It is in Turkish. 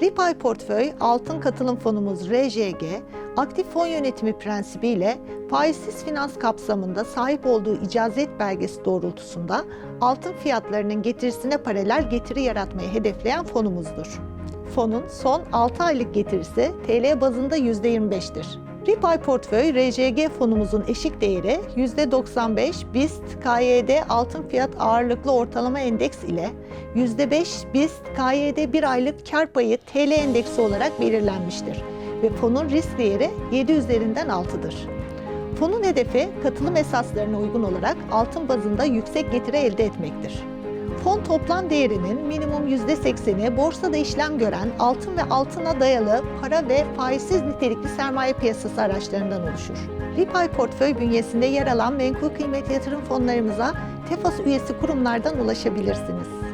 Ripay Portföy Altın Katılım Fonumuz RJG, aktif fon yönetimi prensibiyle faizsiz finans kapsamında sahip olduğu icazet belgesi doğrultusunda altın fiyatlarının getirisine paralel getiri yaratmayı hedefleyen fonumuzdur. Fonun son 6 aylık getirisi TL bazında %25'tir. Ripay Portföy RJG fonumuzun eşik değeri %95 BIST KYD altın fiyat ağırlıklı ortalama endeks ile %5 BIST KYD 1 aylık kar payı TL endeksi olarak belirlenmiştir ve fonun risk değeri 7 üzerinden 6'dır. Fonun hedefi katılım esaslarına uygun olarak altın bazında yüksek getiri elde etmektir. Fon toplam değerinin minimum %80'i borsada işlem gören altın ve altına dayalı para ve faizsiz nitelikli sermaye piyasası araçlarından oluşur. Ripay portföy bünyesinde yer alan menkul kıymet yatırım fonlarımıza TEFAS üyesi kurumlardan ulaşabilirsiniz.